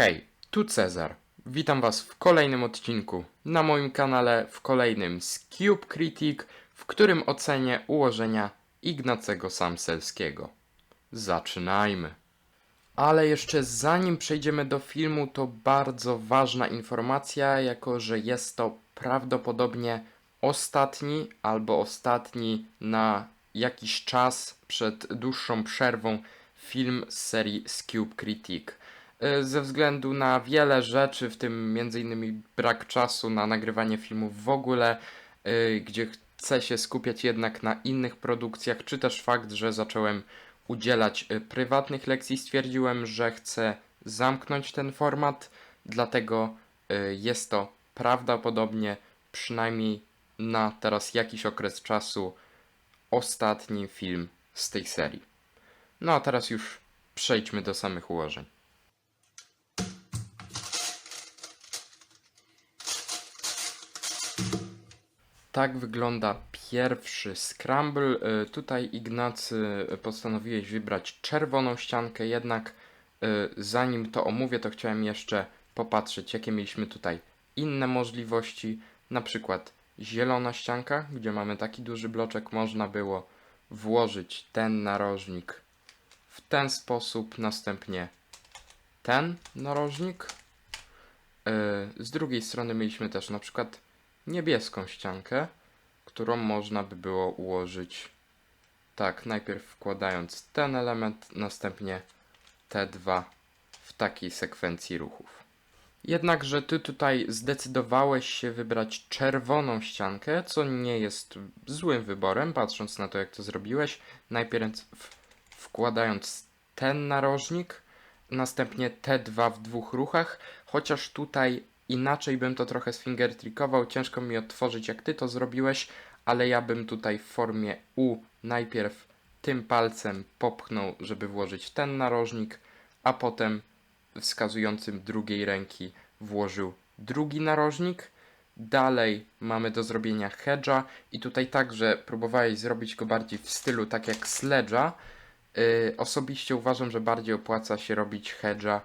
Hej, tu Cezar. Witam Was w kolejnym odcinku na moim kanale, w kolejnym z Cube Critic, w którym ocenię ułożenia Ignacego Samselskiego. Zaczynajmy. Ale jeszcze zanim przejdziemy do filmu, to bardzo ważna informacja, jako że jest to prawdopodobnie ostatni albo ostatni na jakiś czas przed dłuższą przerwą film z serii Cube Critic. Y, Ze względu na wiele rzeczy, w tym m.in. brak czasu na nagrywanie filmów w ogóle, y, gdzie chcę się skupiać jednak na innych produkcjach, czy też fakt, że zacząłem udzielać y, prywatnych lekcji, stwierdziłem, że chcę zamknąć ten format, dlatego jest to prawdopodobnie przynajmniej na teraz jakiś okres czasu ostatni film z tej serii. No a teraz już przejdźmy do samych ułożeń. Tak wygląda pierwszy scramble. Y, Tutaj Ignacy postanowiłeś wybrać czerwoną ściankę, jednak y, zanim to omówię, to chciałem jeszcze popatrzeć, jakie mieliśmy tutaj inne możliwości. Na przykład zielona ścianka, gdzie mamy taki duży bloczek, można było włożyć ten narożnik w ten sposób, następnie ten narożnik. Y, Z drugiej strony mieliśmy też na przykład niebieską ściankę, którą można by było ułożyć tak, najpierw wkładając ten element, następnie te dwa w takiej sekwencji ruchów. Jednakże ty tutaj zdecydowałeś się wybrać czerwoną ściankę, co nie jest złym wyborem, patrząc na to, jak to zrobiłeś. Najpierw wkładając ten narożnik, następnie te dwa w dwóch ruchach, chociaż tutaj inaczej bym to trochę sfingertrickował, ciężko mi odtworzyć jak ty to zrobiłeś, ale ja bym tutaj w formie U najpierw tym palcem popchnął, żeby włożyć ten narożnik, a potem wskazującym drugiej ręki włożył drugi narożnik. Dalej mamy do zrobienia hedge'a i tutaj także próbowałeś zrobić go bardziej w stylu tak jak sledge'a. Yy, osobiście uważam, że bardziej opłaca się robić hedge'a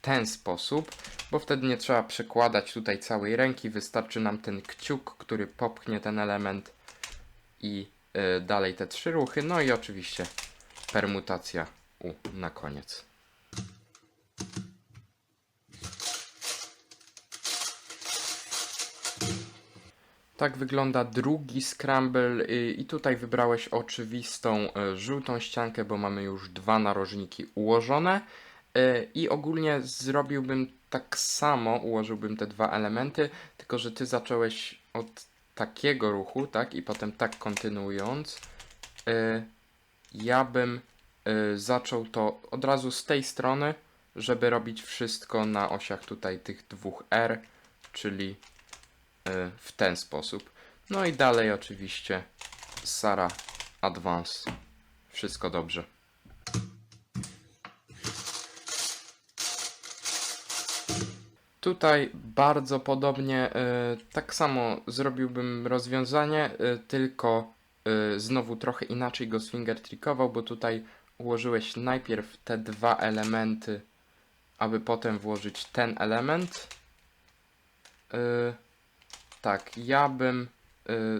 ten sposób, bo wtedy nie trzeba przekładać tutaj całej ręki, wystarczy nam ten kciuk, który popchnie ten element i yy, dalej te trzy ruchy, no i oczywiście permutacja U na koniec. Tak wygląda drugi scramble y, i tutaj wybrałeś oczywistą y, żółtą ściankę, bo mamy już dwa narożniki ułożone y, i ogólnie zrobiłbym tak samo, ułożyłbym te dwa elementy, tylko że ty zacząłeś od takiego ruchu, tak, i potem tak kontynuując. y, Ja bym y, zaczął to od razu z tej strony, żeby robić wszystko na osiach tutaj tych dwóch R, czyli w ten sposób. No i dalej oczywiście Sara Advance. Wszystko dobrze. Tutaj bardzo podobnie, y, tak samo zrobiłbym rozwiązanie, y, tylko y, znowu trochę inaczej go sfingertrickował, bo tutaj ułożyłeś najpierw te dwa elementy, aby potem włożyć ten element. Tak, ja bym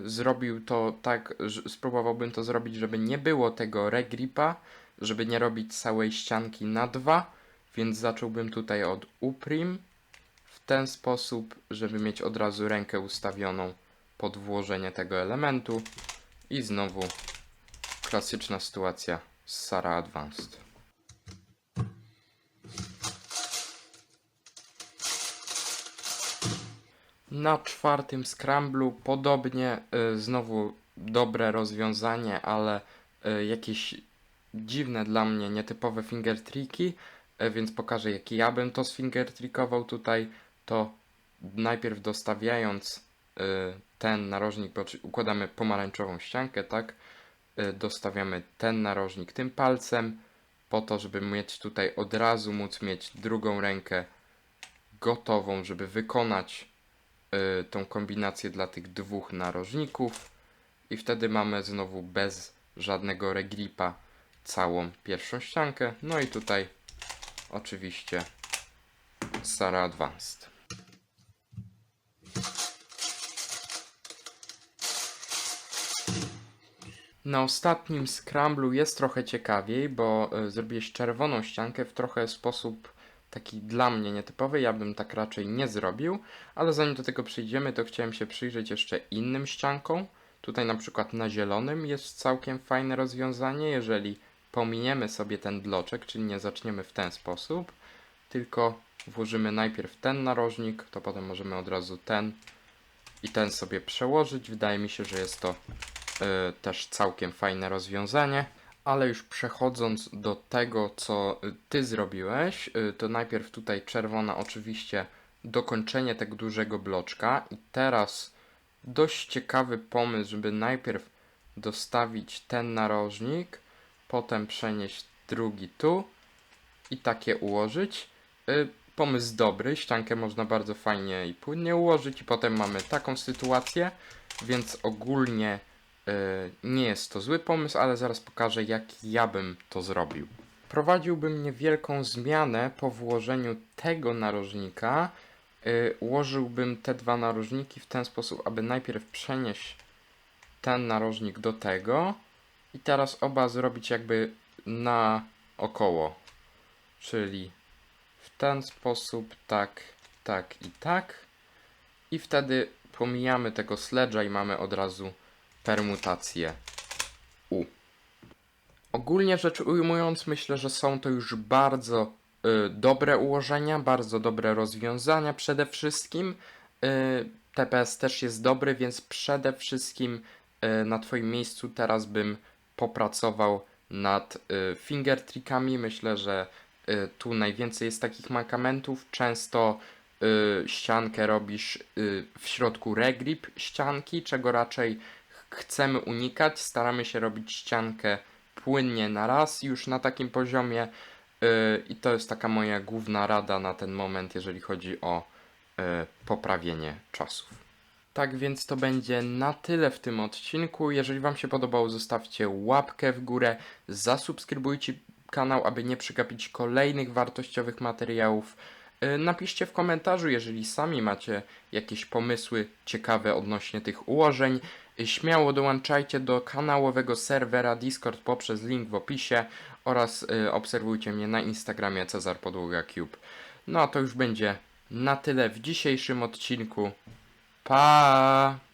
zrobił to tak, spróbowałbym to zrobić, żeby nie było tego regripa, żeby nie robić całej ścianki na dwa, więc zacząłbym tutaj od uprim ten sposób, żeby mieć od razu rękę ustawioną pod włożenie tego elementu i znowu klasyczna sytuacja z Sara Advanced. Na czwartym scramblu podobnie y, znowu dobre rozwiązanie, ale y, jakieś dziwne dla mnie, nietypowe finger triki, y, więc pokażę jak ja bym to sfingertrickował tutaj, to najpierw dostawiając y, ten narożnik, bo układamy pomarańczową ściankę, tak, y, dostawiamy ten narożnik tym palcem, po to, żeby mieć tutaj od razu móc mieć drugą rękę gotową, żeby wykonać y, tą kombinację dla tych dwóch narożników i wtedy mamy znowu bez żadnego regripa całą pierwszą ściankę. No i tutaj oczywiście Sara Advanced. Na ostatnim scramblu jest trochę ciekawiej, bo y, zrobiłeś czerwoną ściankę w trochę sposób taki dla mnie nietypowy. Ja bym tak raczej nie zrobił, ale zanim do tego przejdziemy, to chciałem się przyjrzeć jeszcze innym ściankom. Tutaj na przykład na zielonym jest całkiem fajne rozwiązanie, jeżeli pominiemy sobie ten bloczek, czyli nie zaczniemy w ten sposób, tylko włożymy najpierw ten narożnik, to potem możemy od razu ten i ten sobie przełożyć. Wydaje mi się, że jest to też całkiem fajne rozwiązanie. Ale już przechodząc do tego, co ty zrobiłeś, y, to najpierw tutaj czerwona, oczywiście dokończenie tego dużego bloczka. I teraz dość ciekawy pomysł, żeby najpierw dostawić ten narożnik, potem przenieść drugi tu i takie ułożyć. Y, Pomysł dobry, ściankę można bardzo fajnie i płynnie ułożyć i potem mamy taką sytuację, więc ogólnie nie jest to zły pomysł, ale zaraz pokażę jak ja bym to zrobił. Prowadziłbym niewielką zmianę po włożeniu tego narożnika. Y, ułożyłbym te dwa narożniki w ten sposób, aby najpierw przenieść ten narożnik do tego i teraz oba zrobić jakby na około. Czyli w ten sposób, tak, tak i tak. I wtedy pomijamy tego sledge'a i mamy od razu permutację U. Ogólnie rzecz ujmując, myślę, że są to już bardzo y, dobre ułożenia, bardzo dobre rozwiązania przede wszystkim. Y, TPS też jest dobry, więc przede wszystkim y, na Twoim miejscu teraz bym popracował nad y, finger trickami. Myślę, że y, tu najwięcej jest takich mankamentów. Często y, ściankę robisz y, w środku regrip ścianki, czego raczej chcemy unikać. Staramy się robić ściankę płynnie na raz już na takim poziomie y, i to jest taka moja główna rada na ten moment, jeżeli chodzi o y, poprawienie czasów. Tak więc to będzie na tyle w tym odcinku. Jeżeli Wam się podobało, zostawcie łapkę w górę, zasubskrybujcie kanał, aby nie przegapić kolejnych wartościowych materiałów. Y, Napiszcie w komentarzu, jeżeli sami macie jakieś pomysły ciekawe odnośnie tych ułożeń. Śmiało dołączajcie do kanałowego serwera Discord poprzez link w opisie oraz y, obserwujcie mnie na Instagramie Cezar Podłoga Cube. No a to już będzie na tyle w dzisiejszym odcinku. Pa!